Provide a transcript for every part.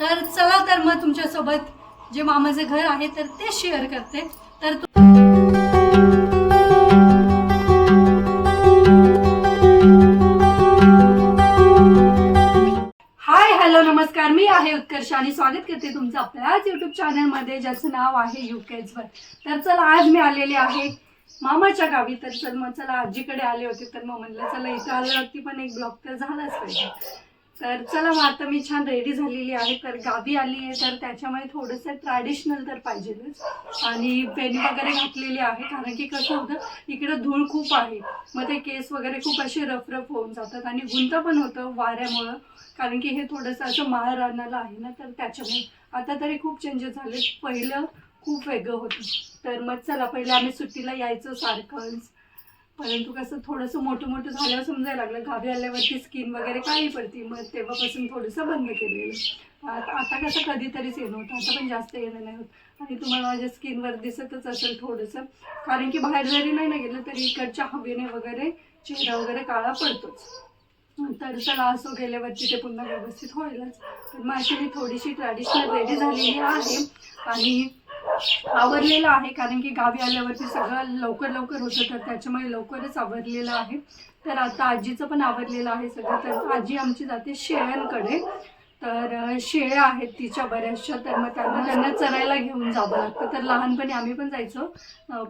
तर चला तर मग तुमच्यासोबत जे मामाचं घर आहे तर ते शेअर करते. तर तु- हाय हॅलो नमस्कार. मी आहे उत्कर्ष आणि स्वागत करते तुमचं आपल्याच युट्यूब चॅनलमध्ये ज्याचं नाव आहे युकेजवर तर चला आज मी आलेले आहे मामाच्या गावी. तर चल मग चला आजीकडे आले होते तर मग म्हणलं चला इथं आल्यावरती पण एक ब्लॉग तर झालाच पाहिजे. तर चला मग आता मी छान रेडी झालेली आहे. तर गावी आली आहे तर त्याच्यामुळे थोडंसं ट्रॅडिशनल तर पाहिजेलच. आणि पेन वगैरे घातलेली आहे कारण की कसं होतं इकडं धूळ खूप आहे. मग ते केस वगैरे खूप असे रफ रफ होऊन जातात आणि गुंत पण होतं वाऱ्यामुळं. कारण की हे थोडंसं असं महाराणाला आहे ना तर त्याच्यामुळे आता तरी खूप चेंजेस झाले. पहिलं खूप वेगळं होतं. तर मग चला पहिलं आम्ही सुट्टीला यायचो सारखंच. परंतु कसं थोडंसं मोठं मोठं झाल्यावर समजायला लागलं. घाबी आल्यावरती स्किन वगैरे काही पडती. मग तेव्हापासून थोडंसं बंद केलेलं. आता आता कसं कधीतरीच येणं होतं. आता पण जास्त येणं नाही होत. आणि तुम्हाला माझ्या स्किनवर दिसतच असेल थोडंसं. कारण की बाहेर जरी नाही ना गेलं तरी इकडच्या हवेने वगैरे चेहरा वगैरे काळा पडतोच. तर चला असो गेल्यावरती ते पुन्हा व्यवस्थित होईलच. तर मग मी थोडीशी ट्रॅडिशनल रेडी झालेली आहे. आणि आवरलेलं आहे कारण की गावी आल्यावरती सगळं लवकर लवकर होतं तर त्याच्यामुळे लवकरच आवरलेलं आहे. तर आता आजीचं पण आवरलेलं आहे सगळं तर आजी आमची जाते शेळ्यांकडे. तर शेळ्या आहेत तिच्या बऱ्याचशा तर मग त्यांना त्यांना चरायला घेऊन जावं लागतं. तर लहानपणी आम्ही पण जायचो.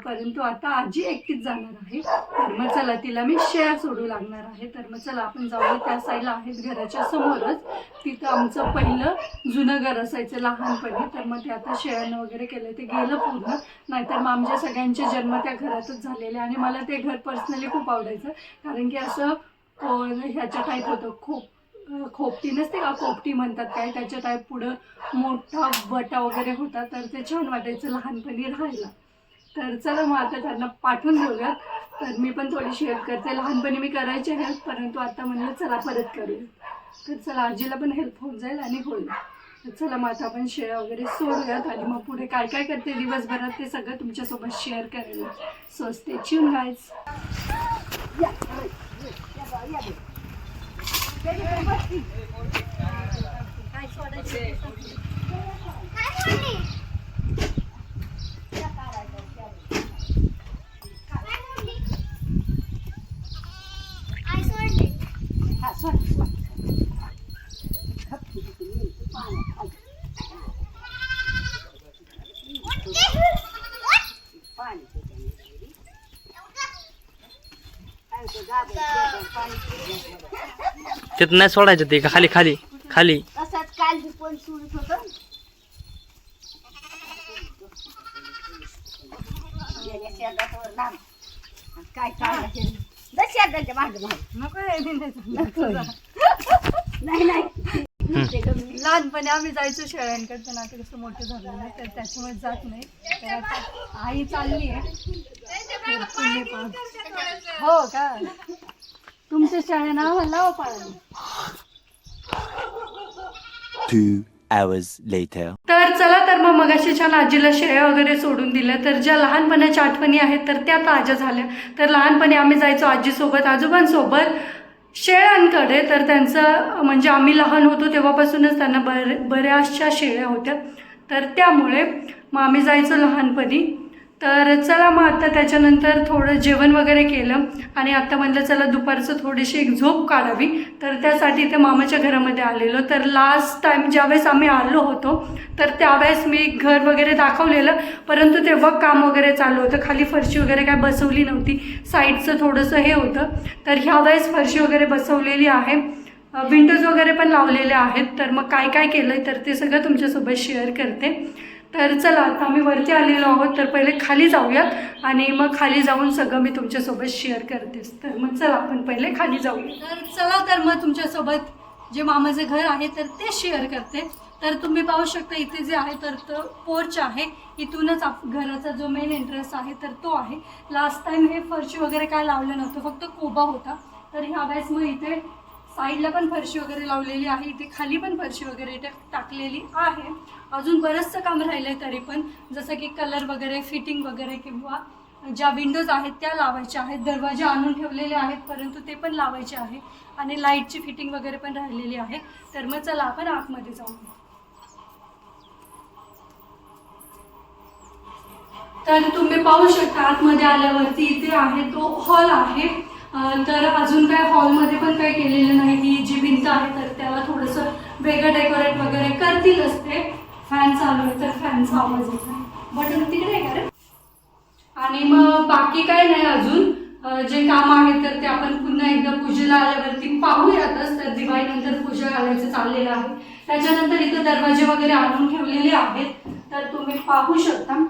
परंतु आता आजी एकटीच जाणार आहे. तर मग चला तिला मी शेळ्या सोडू लागणार आहे. तर मग चला आपण जाऊया त्या साईडला आहेत घराच्या समोरच. तिथं आमचं पहिलं जुनं घर असायचं लहानपणी. तर मग ते आता शेळ्यानं वगैरे केलं ते गेलं पूर्ण. नाहीतर मग आमच्या सगळ्यांचे जन्म त्या घरातच झालेले. आणि मला ते घर पर्सनली खूप आवडायचं. कारण की असं ह्याच्या टाईप होतं खूप खोपटी नसते का खोपटी म्हणतात काय? त्याच्या टाईप पुढं मोठा बटा वगैरे होता तर ते छान वाटायचं लहानपणी राहायला. तर चला मग आता त्यांना पाठवून देऊयात. तर मी पण थोडीशी हेल्प करते. लहानपणी मी करायचे हेल्प परंतु आता म्हणलं चला परत करूया तर चला आजीला पण हेल्प होऊन जाईल आणि होईल. तर चला मग आता आपण शेअर वगैरे सोडूयात आणि मग पुढे काय काय करते दिवसभरात ते सगळं तुमच्यासोबत शेअर करेल. सो स्टे या Sorry. तिथं नाही सोडायचं ते का खाली खाली खाली तसंच काल बी पण सुरत होतं गेल्या शेजारवर लांब. काय काय जर शेजारच्या मागं मागं. नको बी नाही चालणार. नाही नाही ते कमी. लहानपणी आम्ही जायचो शेळ्यांकडे पण आता कसं मोठं झालं ना तर त्याच्यामुळे जात नाही तर आता आई चालली आहे पुणे. हो का तुमच्या शेळ्या नाव लावा पाळायला. Two hours later. तर चला तर मग मगाशी छान आजीला शेळ्या वगैरे सोडून दिल्या. तर ज्या लहानपणाच्या आठवणी आहेत तर त्या ताज्या झाल्या. तर लहानपणी आम्ही जायचो आजीसोबत आजोबांसोबत शेळ्यांकडे. तर त्यांचं म्हणजे आम्ही लहान होतो तेव्हापासूनच त्यांना बर बऱ्याचशा शेळ्या होत्या. तर त्यामुळे मग आम्ही जायचो लहानपणी. तर चला मग आता त्याच्यानंतर थोडं जेवण वगैरे केलं आणि आता म्हणलं चला दुपारचं थोडीशी एक झोप काढावी. तर त्यासाठी ते मामाच्या घरामध्ये आलेलो. तर लास्ट टाईम ज्यावेळेस आम्ही आलो होतो तर त्यावेळेस मी घर वगैरे दाखवलेलं. परंतु तेव्हा काम वगैरे चालू होतं. खाली फरशी वगैरे काय बसवली नव्हती. साईडचं थोडंसं हे होतं. तर ह्या वेळेस फरशी वगैरे बसवलेली आहे. विंडोज वगैरे पण लावलेले आहेत. तर मग काय काय केलं आहे तर ते सगळं तुमच्यासोबत शेअर करते. तर चला आता आम्ही वरती आलेलो आहोत तर पहिले खाली जाऊयात आणि मग खाली जाऊन सगळं मी तुमच्यासोबत शेअर करतेस. तर मग चला आपण पहिले खाली जाऊया. तर चला तर मग तुमच्यासोबत जे मामाचं घर आहे तर ते शेअर करते. तर तुम्ही पाहू शकता इथे जे आहे तर तो पोर्च आहे. इथूनच आप घराचा जो मेन एंट्रन्स आहे तर तो आहे. लास्ट टाइम हे फरशी वगैरे काय लावलं नव्हतं फक्त कोबा होता. तर ह्या वेळेस मग इथे साईडला पण फरशी वगैरे लावलेली आहे इथे खाली पण फरशी वगैरे टाकलेली आहे. अजून बरंचसं काम राहिलं आहे तरी पण जसं की कलर वगैरे फिटिंग वगैरे किंवा ज्या विंडोज आहेत त्या लावायच्या आहेत दरवाजे आणून ठेवलेले आहेत परंतु ते पण लावायचे आहे. आणि लाईटची फिटिंग वगैरे पण राहिलेली आहे. तर मग चला आपण आतमध्ये जाऊ. तर तुम्ही पाहू शकता आतमध्ये आल्यावरती इथे आहे तो हॉल आहे. तर अजून काय हॉलमध्ये पण काही केलेलं नाही. ही जी भिंत आहे तर त्याला थोडंसं वेगळं डेकोरेट वगैरे करतीलच ते फॅन चालू आहे तर फॅनचा आवाज येत नाही. बटन तिकडे आहे कारण आणि मग बाकी काय नाही अजून. जे काम आहे तर ते आपण पुन्हा एकदा पूजेला आल्यावरती पाहूयातच तर दिवाळीनंतर पूजा घालायचं चाललेलं आहे. त्याच्यानंतर इथं दरवाजे वगैरे आणून ठेवलेले आहेत. तर तुम्ही पाहू शकता.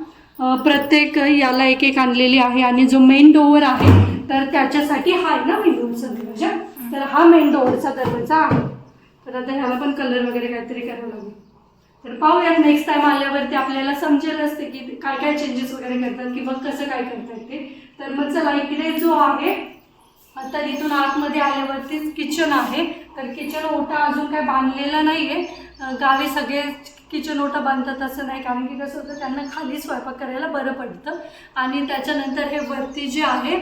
प्रत्येक याला एक एक आणलेली आहे. आणि जो मेन डोअर आहे तर त्याच्यासाठी हा आहे ना मेन डोअरचा दरवाजा तर हा मेन दरवाजा आहे तर आता ह्याला पण कलर वगैरे काहीतरी करावं लागेल. तर पाहूयात नेक्स्ट टाइम आल्यावरती आपल्याला समजेल असते की काय काय चेंजेस वगैरे करतात किंवा कसं काय करतात ते. तर मग चला इकडे जो आहे आता इथून आतमध्ये आल्यावरतीच किचन आहे. तर किचन ओटा अजून काय बांधलेला नाही आहे गावी सगळे किचन ओटा बांधतात असं नाही. कारण की कसं होतं त्यांना खाली स्वयंपाक करायला बरं पडतं. आणि त्याच्यानंतर हे वरती जे आहे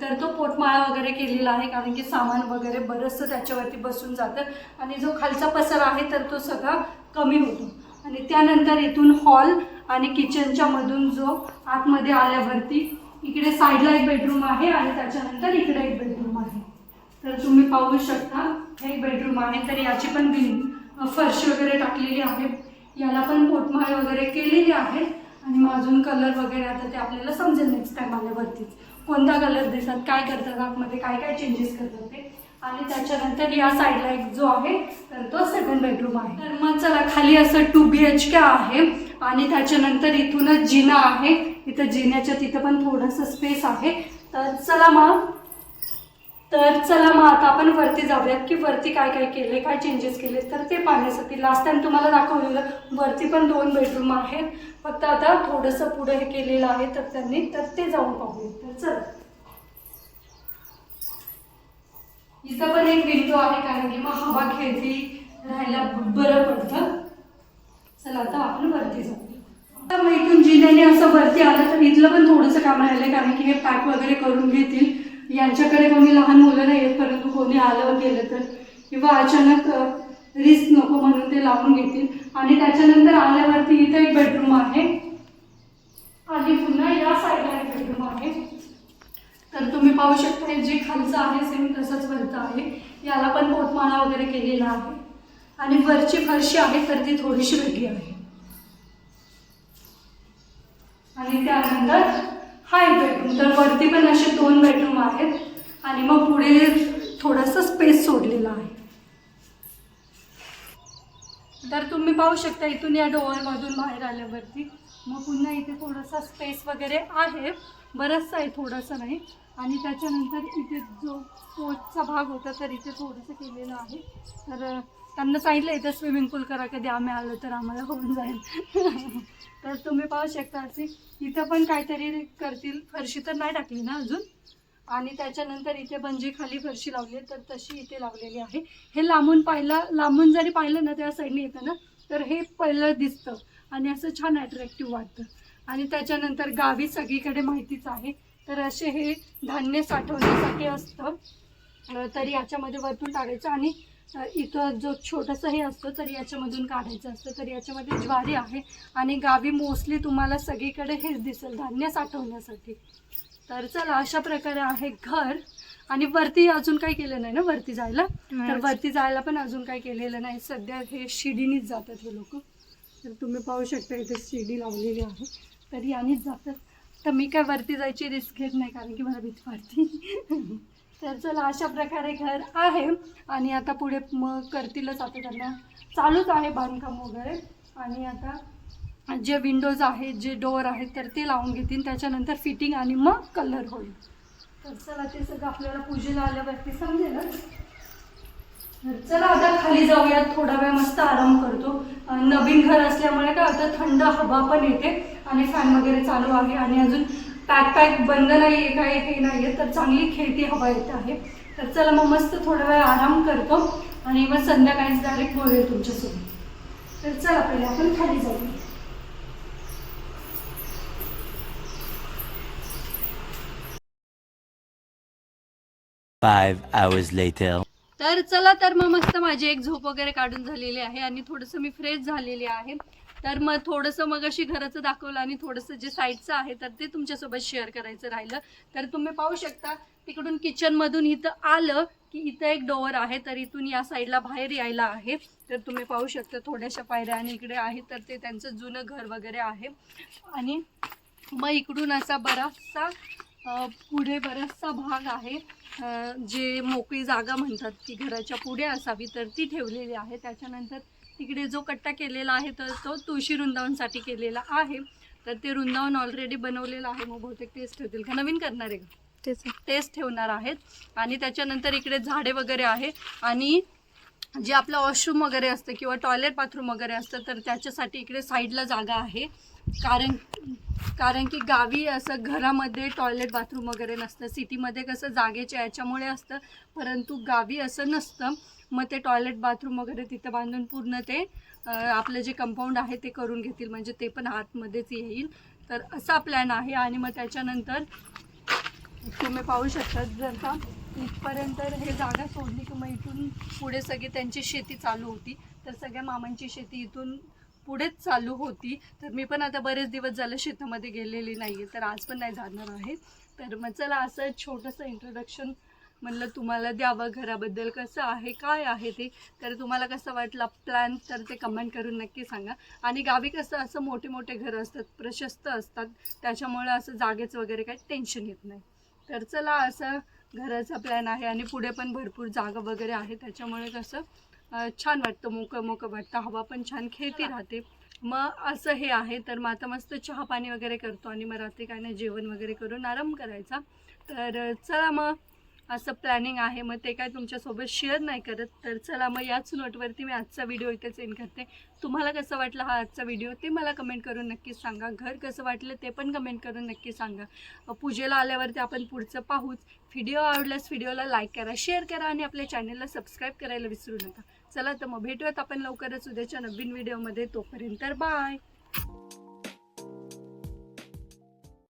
तर तो पोटमाळा वगैरे केलेला आहे कारण की सामान वगैरे बरंचसं त्याच्यावरती बसून जातं. आणि जो खालचा पसर आहे तर तो सगळा कमी होतो. आणि त्यानंतर इथून हॉल आणि किचनच्या मधून जो आतमध्ये आल्यावरती इकडे साईडला एक बेडरूम आहे आणि त्याच्यानंतर इकडे एक बेडरूम आहे. तर तुम्ही पाहू शकता हे एक बेडरूम आहे. तर याची पण भिंत फरशी वगैरे टाकलेली आहे. याला पण पोटमाळे वगैरे केलेली आहे. आणि मग अजून कलर वगैरे आता ते आपल्याला समजेल नेक्स्ट टाईम आल्यावरतीच. कोणता कलर देतात काय करतात आतमध्ये काय काय चेंजेस करतात ते. आणि त्याच्यानंतर या साईडला एक जो आहे तर तो सेकंड बेडरूम आहे. तर मग चला खाली असं टू बी एच के आहे. आणि त्याच्यानंतर इथूनच जिना आहे. इथं जिन्याच्या तिथं पण थोडंसं स्पेस आहे. तर चला मग तर चला मग आता आपण वरती जाऊयात की वरती काय काय केले काय चेंजेस केले तर ते पाहण्यासाठी लास्ट टाइम तुम्हाला दाखवलेलं वरती पण दोन बेडरूम आहेत. फक्त आता थोडंसं पुढे हे केलेलं आहे तर त्यांनी तर ते जाऊन पाहूया तर चल. इथं पण एक विंडो आहे कारण की मग हवा खेळती राहायला बरं पडतं. चला आता आपण वरती जाऊ आता मग इथून जिन्याने असं वरती आलं तर इथलं पण थोडंसं काम राहिलं कारण की हे पॅक वगैरे करून घेतील. यांच्याकडे कोणी लहान मुलं नाही आहेत परंतु कोणी आलं गेलं तर. किंवा अचानक रिस्क नको म्हणून ते लावून घेतील. आणि त्याच्यानंतर आल्यावरती इथं एक बेडरूम आहे. आणि पुन्हा या साईडला एक बेडरूम आहे. तर तुम्ही पाहू शकता जे खालचं आहे सेम तसंच वरचं आहे. याला पण पोटमाळा वगैरे केलेला आहे. आणि वरची फरशी आहे तर ती थोडीशी वेगळी आहे. आणि त्यानंतर हा एक बेडरूम तर वरती पण असे दोन बेडरूम आहेत. आणि मग पुढे थोडंसं स्पेस सोडलेला आहे. तर तुम्ही पाहू शकता इथून या डोअरमधून बाहेर आल्यावरती. मग पुन्हा इथे थोडासा स्पेस वगैरे आहे. बरंचसं आहे थोडंसं नाही. आणि त्याच्यानंतर इथे जो पोटचा भाग होता तर इथे थोडंसं केलेलं आहे. तर त्यांना सांगितलं इथं स्विमिंग पूल करा. कधी आम्ही आलो तर आम्हाला होऊन जाईल. तर तुम्ही पाहू शकता असे. इथं पण काहीतरी करतील. फरशी तर नाही टाकली ना अजून. आणि त्याच्यानंतर इथे बंजी खाली फरशी लावली तर तशी इथे लावलेली आहे. हे लांबून पाहिलं लांबून जरी पाहिलं ना त्या साईडने येतं ना तर हे पहिलं दिसतं. आणि असं छान अट्रॅक्टिव्ह वाटतं. आणि त्याच्यानंतर गावी सगळीकडे माहितीच आहे. तर असे हे धान्य साठवण्यासाठी असतं. तर याच्यामध्ये वरतून टाकायचं आणि इथं जो छोटंसं हे असतं तर याच्यामधून काढायचं असतं. तर याच्यामध्ये ज्वारी आहे आणि गावी मोस्टली तुम्हाला सगळीकडे हेच दिसेल धान्य साठवण्यासाठी. तर चला अशा प्रकारे आहे घर. आणि वरती अजून काही केलं नाही ना वरती जायला? तर वरती जायला पण अजून काही केलेलं नाही. सध्या हे शिडीनीच जातात हे लोक. तर तुम्ही पाहू शकता इथे शिडी लावलेली आहे. तर यानेच जातात. तर मी काय वरती जायची रिस्क घेत नाही कारण की मला भीती वाटते. तर चला अशा प्रकारे घर आहे. आणि आता पुढे मग करतीलच आता त्यांना. चालूच आहे बांधकाम वगैरे. आणि आता जे विंडोज आहेत जे डोअर आहेत तर ते लावून घेतील. त्याच्यानंतर फिटिंग आणि मग कलर होईल. तर चला ते सगळं आपल्याला पूजेला आल्यावरती समजेलच. चला आता खाली जाऊयात थोडा वेळ मस्त आराम करतो. नवीन घर असल्यामुळे काय होतं थंड हवा पण येते आणि फॅन वगैरे चालू आहे आणि अजून पॅक पॅक बंद नाही आहे काही हे नाही आहे तर चांगली खेळती हवा येते आहे. तर चला मग मस्त थोडा वेळ आराम करतो आणि मग संध्याकाळीच डायरेक्ट बोलूया तुमच्यासोबत. तर चला पहिले आपण खाली जाऊया. Five hours later. तर चला तर मग मस्त माझी एक झोप वगैरे काढून झालेली आहे आणि थोडंसं मी फ्रेश झालेली आहे. तर मग थोडंसं मग अशी घराचं दाखवलं आणि थोडंसं जे साईडचं आहे तर ते तुमच्यासोबत शेअर करायचं राहिलं. तर तुम्ही पाहू शकता तिकडून किचनमधून इथं आलं की इथं एक डोअर आहे तर इथून या साईडला बाहेर यायला आहे. तर तुम्ही पाहू शकता थोड्याशा पायऱ्या आणि इकडे आहे तर ते त्यांचं जुनं घर वगैरे आहे. आणि मग इकडून असा बराचसा पुढे बराचसा भाग आहे. जे मोकळी जागा म्हणतात की घराच्या पुढे असावी तर ती ठेवलेली आहे. त्याच्यानंतर तिकडे जो कट्टा केलेला आहे तर तो तुळशी वृंदावनसाठी केलेला आहे. तर ते वृंदावन ऑलरेडी बनवलेलं आहे. मग बहुतेक तेच ठेवतील का? नवीन करणार आहे का? तेच तेच ठेवणार आहेत. आणि त्याच्यानंतर इकडे झाडे वगैरे आहे. आणि जे आपलं वॉशरूम वगैरे असतं किंवा टॉयलेट बाथरूम वगैरे असतं तर त्याच्यासाठी इकडे साईडला जागा आहे. कारण कारण की गावी असं घरामध्ये टॉयलेट बाथरूम वगैरे नसतं. सिटीमध्ये कसं जागेच्या याच्यामुळे असतं परंतु गावी असं नसतं. मग ते टॉयलेट बाथरूम वगैरे तिथं बांधून पूर्ण ते आपलं जे कंपाऊंड आहे ते करून घेतील. म्हणजे ते पण आतमध्येच येईल. तर असा प्लॅन आहे. आणि मग त्याच्यानंतर तुम्ही पाहू शकता जर का इथपर्यंत हे जागा सोडली की मग इथून पुढे सगळी त्यांची शेती चालू होती. तर सगळ्या मामांची शेती इथून पुढेच चालू होती. तर मी पण आता बरेच दिवस झालं शेतामध्ये गेलेली नाही आहे तर आज पण नाही जाणार आहे. तर मग चला असं छोटंसं इंट्रोडक्शन म्हणलं तुम्हाला द्यावं घराबद्दल कसं आहे काय आहे ते? तर तुम्हाला कसं वाटलं प्लॅन तर ते कमेंट करून नक्की सांगा. आणि गावी कसं असं मोठे मोठे घरं असतात प्रशस्त असतात त्याच्यामुळे असं जागेचं वगैरे काही टेन्शन येत नाही. तर चला असं घराचा प्लॅन आहे आणि पुढे पण भरपूर जागा वगैरे आहे. त्याच्यामुळे कसं छान वाटतं मोकळं मोकळं वाटतं. हवा पण छान खेळती राहते. मग असं हे आहे तर मग आता मस्त चहा पाणी वगैरे करतो आणि मग रात्री काय नाही जेवण वगैरे करून आराम करायचा. तर चला मग. असं प्लॅनिंग आहे. मग ते काय तुमच्यासोबत शेअर नाही करत. तर चला मग याच नोटवरती मी आजचा व्हिडिओ इथेच एंड करते. तुम्हाला कसं वाटलं हा आजचा व्हिडिओ ते मला कमेंट करून नक्कीच सांगा. घर कसं वाटलं ते पण कमेंट करून नक्की सांगा. पूजेला आल्यावरती आपण पुढचं पाहूच. व्हिडिओ आवडल्यास व्हिडिओला लाईक करा शेअर करा आणि आपल्या चॅनलला सबस्क्राईब करायला विसरू नका. चला तर मग भेटूयात आपण लवकरच उद्याच्या नवीन व्हिडिओमध्ये तोपर्यंत बाय